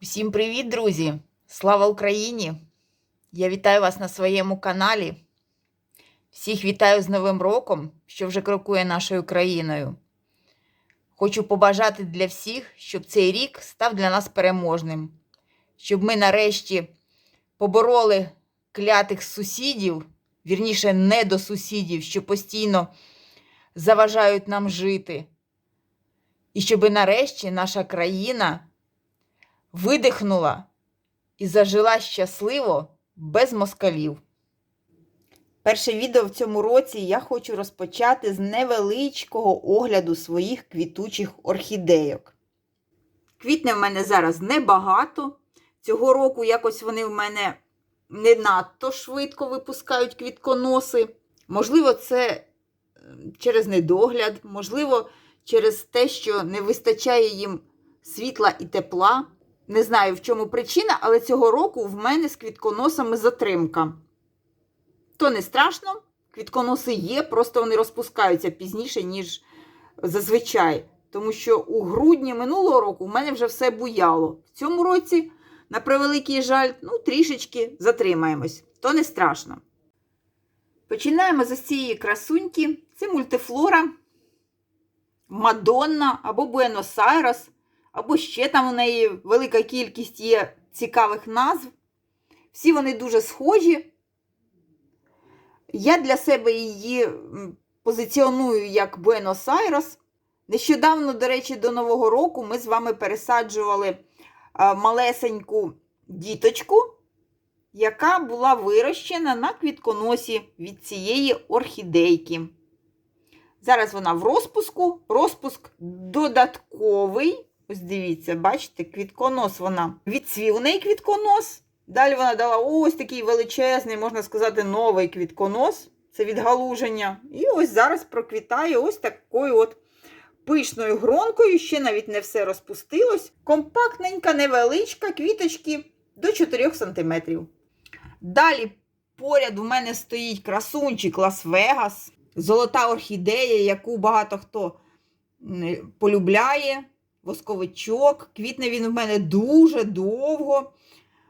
Всім привіт, друзі! Слава Україні! Я вітаю вас на своєму каналі. Всіх вітаю з Новим роком, що вже крокує нашою країною. Хочу побажати для всіх, щоб цей рік став для нас переможним, щоб ми нарешті побороли клятих сусідів, вірніше, не до сусідів, що постійно заважають нам жити. І щоб нарешті наша країна видихнула і зажила щасливо без москалів. Перше відео в цьому році я хочу розпочати з невеличкого огляду своїх квітучих орхідейок. Квітне в мене зараз небагато. Цього року якось вони в мене не надто швидко випускають квітконоси. Можливо, це через недогляд, можливо, через те, що не вистачає їм світла і тепла. Не знаю, в чому причина, але цього року в мене з квітконосами затримка. То не страшно, квітконоси є, просто вони розпускаються пізніше, ніж зазвичай. Тому що у грудні минулого року в мене вже все буяло. В цьому році, на превеликий жаль, ну, трішечки затримаємось, то не страшно. Починаємо з цієї красуньки. Це мультифлора, Мадонна або Буенос-Айрес або ще там у неї велика кількість є цікавих назв. Всі вони дуже схожі. Я для себе її позиціоную як Буенос-Айрес. Нещодавно, до речі, до Нового року ми з вами пересаджували малесеньку діточку, яка була вирощена на квітконосі від цієї орхідейки. Зараз вона в розпуску. Розпуск додатковий. Ось дивіться, бачите, квітконос вона відцвів у неї квітконос. Далі вона дала ось такий величезний, можна сказати, новий квітконос. Це відгалуження. І ось зараз проквітає ось такою от пишною гронкою. Ще навіть не все розпустилось. Компактненька, невеличка, квіточки до 4 см. Далі поряд у мене стоїть красунчик Лас-Вегас. Золота орхідея, яку багато хто полюбляє восковичок. Квітне він у мене дуже довго.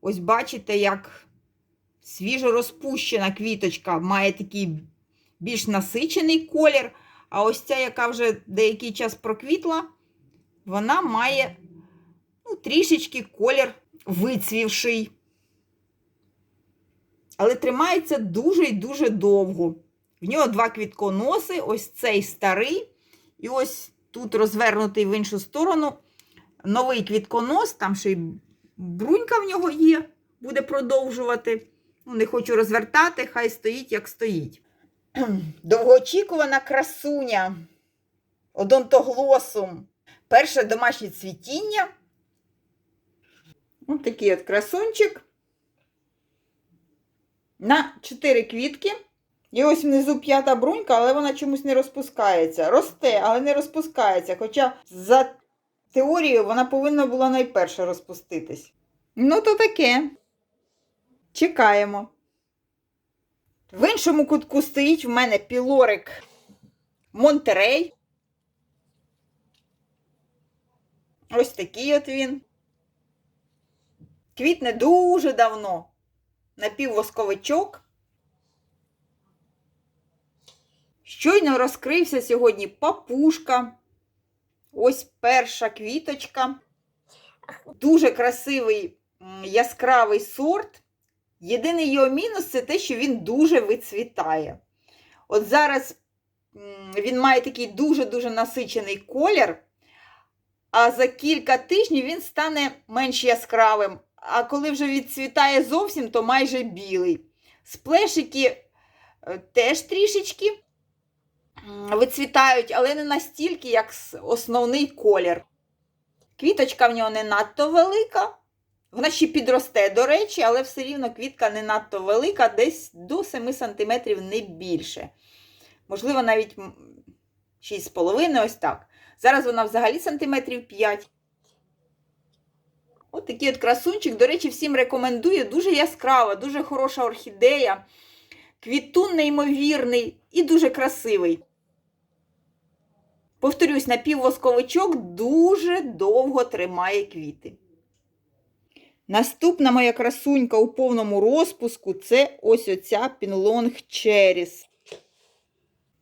Ось бачите, як свіжо розпущена квіточка має такий більш насичений колір. А ось ця, яка вже деякий час проквітла, вона має ну, трішечки колір вицвівший. Але тримається дуже і дуже довго. В нього два квітконоси, ось цей старий. І ось тут розвернутий в іншу сторону. Новий квітконос, там ще й брунька в нього є, буде продовжувати. Ну, Не хочу розвертати, хай стоїть, як стоїть. Довгоочікувана красуня. Одонтоглосум. Перше домашнє цвітіння. Ось такий от красунчик. На 4 квітки. І ось внизу п'ята брунька, але вона чомусь не розпускається. Росте, але не розпускається. Хоча за теорією вона повинна була найперше розпуститись. Ну, то таке. Чекаємо. В іншому кутку стоїть в мене пілорик Монтерей. Ось такий от він. Квітне дуже давно. Напіввосковичок. Щойно розкрився сьогодні папушка. Ось перша квіточка. Дуже красивий яскравий сорт. Єдиний його мінус це те, що він дуже вицвітає. От зараз він має такий дуже-дуже насичений колір, а за кілька тижнів він стане менш яскравим. А коли вже відцвітає зовсім, то майже білий. Сплешики е, теж трішечки вицвітають, але не настільки, як основний колір. Квіточка в нього не надто велика. Вона ще підросте, до речі, але все рівно квітка не надто велика, десь до 7 см не більше. Можливо, навіть 6,5 ось так. Зараз вона взагалі сантиметрів 5. Ось такий от красунчик, до речі, всім рекомендую. Дуже яскрава, дуже хороша орхідея. Квітун неймовірний і дуже красивий. Повторюсь, напіввосковичок дуже довго тримає квіти. Наступна моя красунька у повному розпуску це ось оця Пінлонг Черіс.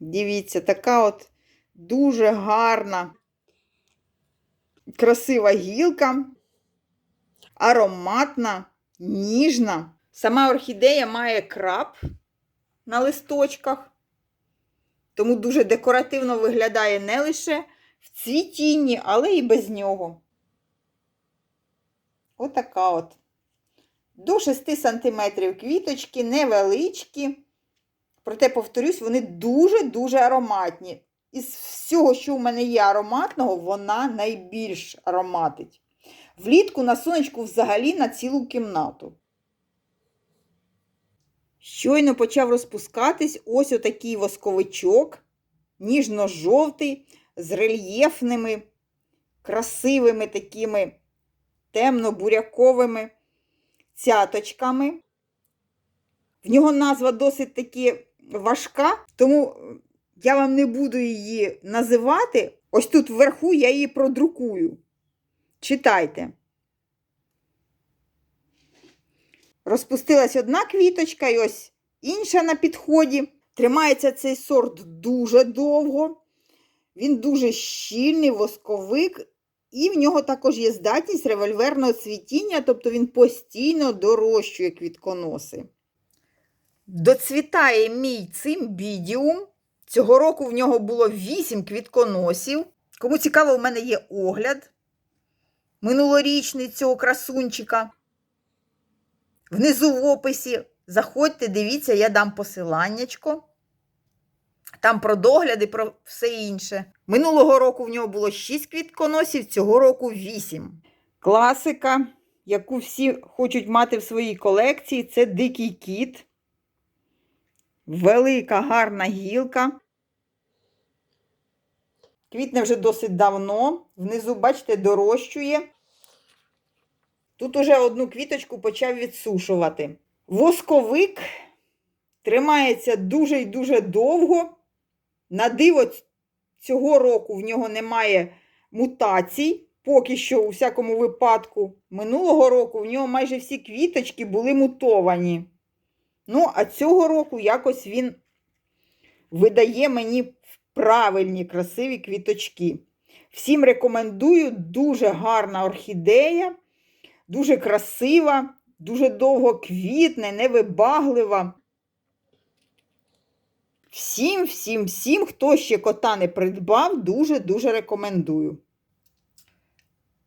Дивіться, така от дуже гарна, красива гілка, ароматна, ніжна. Сама орхідея має крап на листочках, тому дуже декоративно виглядає не лише в цвітінні, але і без нього. Отака от. До 6 см квіточки, невеличкі. Проте, повторюсь, вони дуже-дуже ароматні. Із всього, що в мене є ароматного, вона найбільш ароматить. Влітку на сонечку взагалі на цілу кімнату. Щойно почав розпускатись ось отакий восковичок, ніжно-жовтий, з рельєфними, красивими такими темно-буряковими цяточками. В нього назва досить таки важка, тому я вам не буду її називати. Ось тут вверху я її продрукую. Читайте. Розпустилась одна квіточка, і ось інша на підході. Тримається цей сорт дуже довго. Він дуже щільний, восковик, і в нього також є здатність револьверного цвітіння, тобто він постійно дорощує квітконоси. Доцвітає мій цимбідіум. Цього року в нього було 8 квітконосів. Кому цікаво, у мене є огляд минулорічний цього красунчика. Внизу в описі заходьте, дивіться, я дам посиланнячко. Там про догляди, про все інше. Минулого року в нього було 6 квітконосів, цього року 8. Класика, яку всі хочуть мати в своїй колекції, це дикий кіт. Велика гарна гілка. Квітне вже досить давно. Внизу, бачите, дорощує. Тут уже одну квіточку почав відсушувати. Восковик тримається дуже і дуже довго. На диво, цього року в нього немає мутацій. Поки що, у всякому випадку, минулого року в нього майже всі квіточки були мутовані. Ну, а цього року якось він видає мені правильні красиві квіточки. Всім рекомендую дуже гарна орхідея, дуже красива, дуже довго квітне, невибаглива. Всім, всім, всім, хто ще кота не придбав, дуже-дуже рекомендую.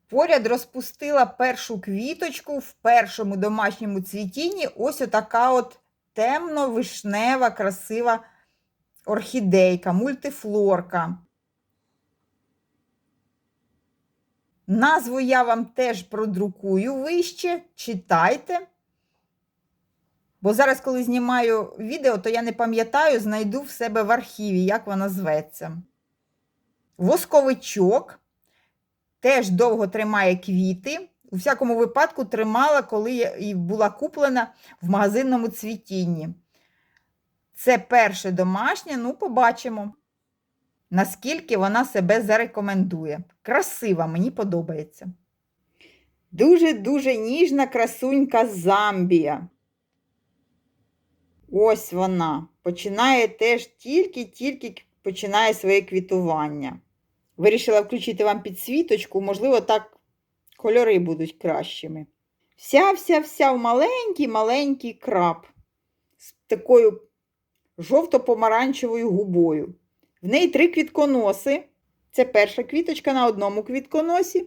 Поряд розпустила першу квіточку в першому домашньому цвітінні. Ось отака от темно-вишнева, красива орхідейка, мультифлорка. Назву я вам теж продрукую вище, читайте. Бо зараз, коли знімаю відео, то я не пам'ятаю, знайду в себе в архіві, як вона зветься. Восковичок теж довго тримає квіти. У всякому випадку тримала, коли я була куплена в магазинному цвітінні. Це перше домашнє, ну, побачимо, наскільки вона себе зарекомендує. Красива, мені подобається. Дуже-дуже ніжна красунька Замбія. Ось вона. Починає теж тільки-тільки починає своє квітування. Вирішила включити вам підсвіточку, можливо, так кольори будуть кращими. Вся-вся-вся в маленький-маленький краб з такою жовто-помаранчевою губою. В неї три квітконоси. Це перша квіточка на одному квітконосі.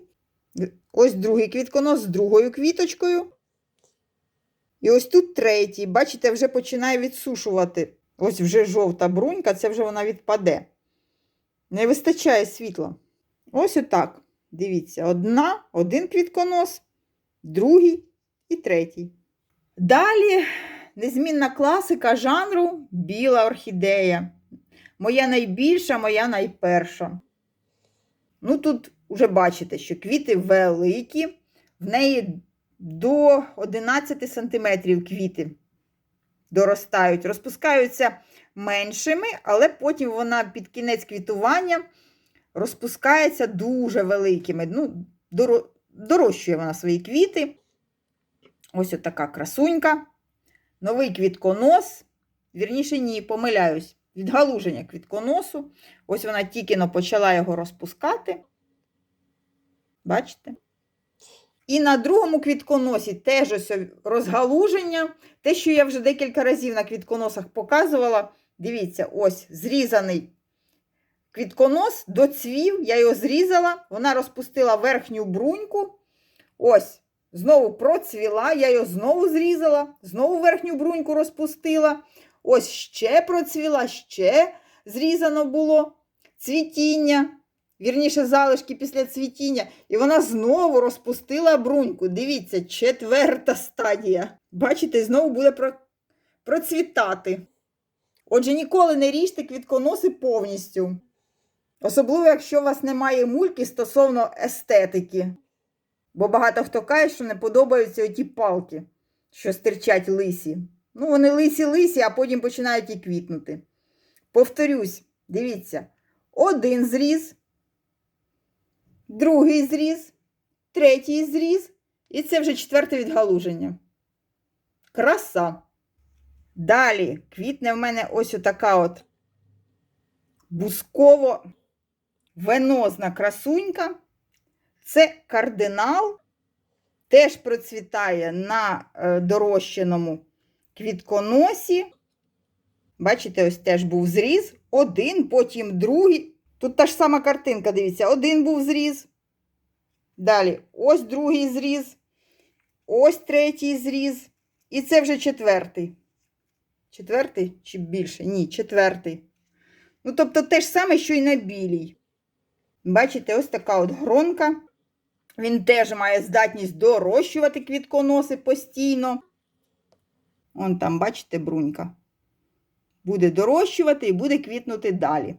Ось другий квітконос з другою квіточкою. І ось тут третій, бачите, вже починає відсушувати. Ось вже жовта брунька, це вже вона відпаде. Не вистачає світла. Ось отак. Дивіться, одна, один квітконос, другий і третій. Далі незмінна класика жанру біла орхідея. Моя найбільша, моя найперша. Ну, тут вже бачите, що квіти великі, в неї до 11 см квіти. доростають, розпускаються меншими, але потім вона під кінець квітування розпускається дуже великими. Ну, доро- дорощує вона свої квіти. Ось отака красунька. Новий квітконос. Вірніше, ні, помиляюсь. Відгалуження квітконосу. Ось вона тільки почала його розпускати. Бачите? І на другому квітконосі теж ось розгалуження. Те, що я вже декілька разів на квітконосах показувала. Дивіться, ось зрізаний квітконос, доцвів, я його зрізала, вона розпустила верхню бруньку. Ось, знову процвіла, я його знову зрізала, знову верхню бруньку розпустила. Ось ще процвіла, ще зрізано було цвітіння, вірніше, залишки після цвітіння. І вона знову розпустила бруньку. Дивіться, четверта стадія. Бачите, знову буде про... процвітати. Отже, ніколи не ріжте квітконоси повністю. Особливо, якщо у вас немає мульки стосовно естетики. Бо багато хто каже, що не подобаються оті палки, що стирчать лисі. Ну, вони лисі-лисі, а потім починають і квітнути. Повторюсь, дивіться, один зріз, другий зріз, третій зріз, і це вже четверте відгалуження. Краса. Далі квітне в мене ось отака от бусково-венозна красунька. Це кардинал, теж процвітає на е, дорощеному квітконосі. Бачите, ось теж був зріз. Один, потім другий. Тут та ж сама картинка, дивіться, один був зріз. Далі ось другий зріз, ось третій зріз. І це вже четвертий. Четвертий чи більше? Ні, четвертий. Ну, тобто те ж саме, що й на білій. Бачите, ось така от гронка. Він теж має здатність дорощувати квітконоси постійно. Вон там, бачите, брунька. Буде дорощувати і буде квітнути далі.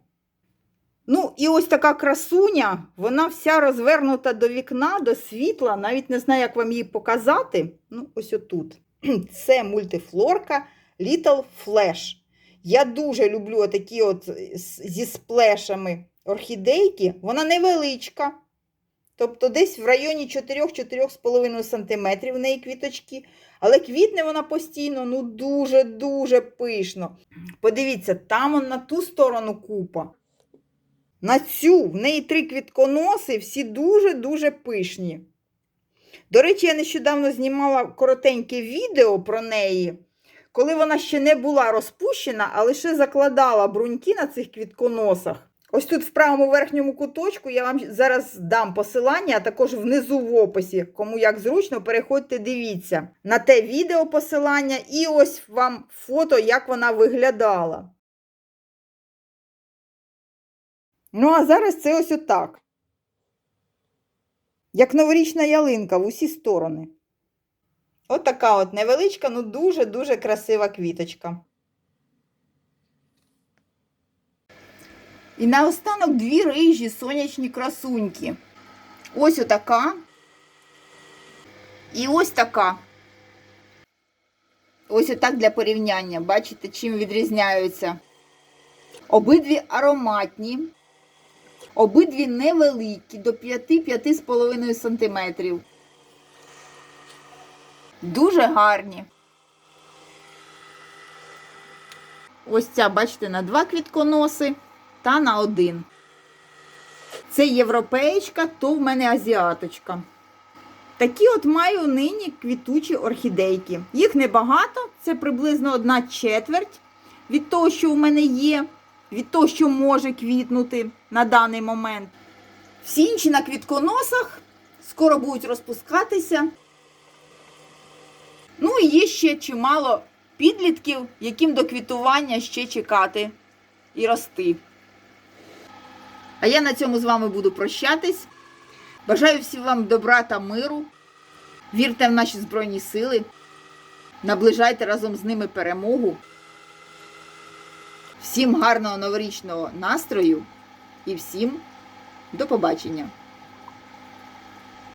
Ну, і ось така красуня, вона вся розвернута до вікна, до світла. Навіть не знаю, як вам її показати. Ну, ось отут. Це мультифлорка Little Flash. Я дуже люблю такі от зі сплешами орхідейки. Вона невеличка. Тобто десь в районі 4-4,5 см в неї квіточки. Але квітне вона постійно, ну дуже-дуже пишно. Подивіться, там на ту сторону купа. На цю в неї три квітконоси, всі дуже-дуже пишні. До речі, я нещодавно знімала коротеньке відео про неї, коли вона ще не була розпущена, а лише закладала бруньки на цих квітконосах. Ось тут в правому верхньому куточку я вам зараз дам посилання, а також внизу в описі. Кому як зручно, переходьте, дивіться на те відео посилання, і ось вам фото, як вона виглядала. Ну, а зараз це ось отак. Як новорічна ялинка в усі сторони. От така от невеличка, ну дуже-дуже красива квіточка. І наостанок дві рижі сонячні красуньки. Ось отака. І ось така. Ось отак для порівняння. Бачите, чим відрізняються. Обидві ароматні, обидві невеликі, до 5-5,5 см. Дуже гарні. Ось ця, бачите, на два квітконоси та на один. Це європеєчка, то в мене азіаточка. Такі от маю нині квітучі орхідейки. Їх небагато, це приблизно одна четверть від того, що у мене є, від того, що може квітнути на даний момент. Всі інші на квітконосах скоро будуть розпускатися. Ну і є ще чимало підлітків, яким до квітування ще чекати і рости. А я на цьому з вами буду прощатись. Бажаю всім вам добра та миру. Вірте в наші Збройні Сили. Наближайте разом з ними перемогу. Всім гарного новорічного настрою і всім до побачення!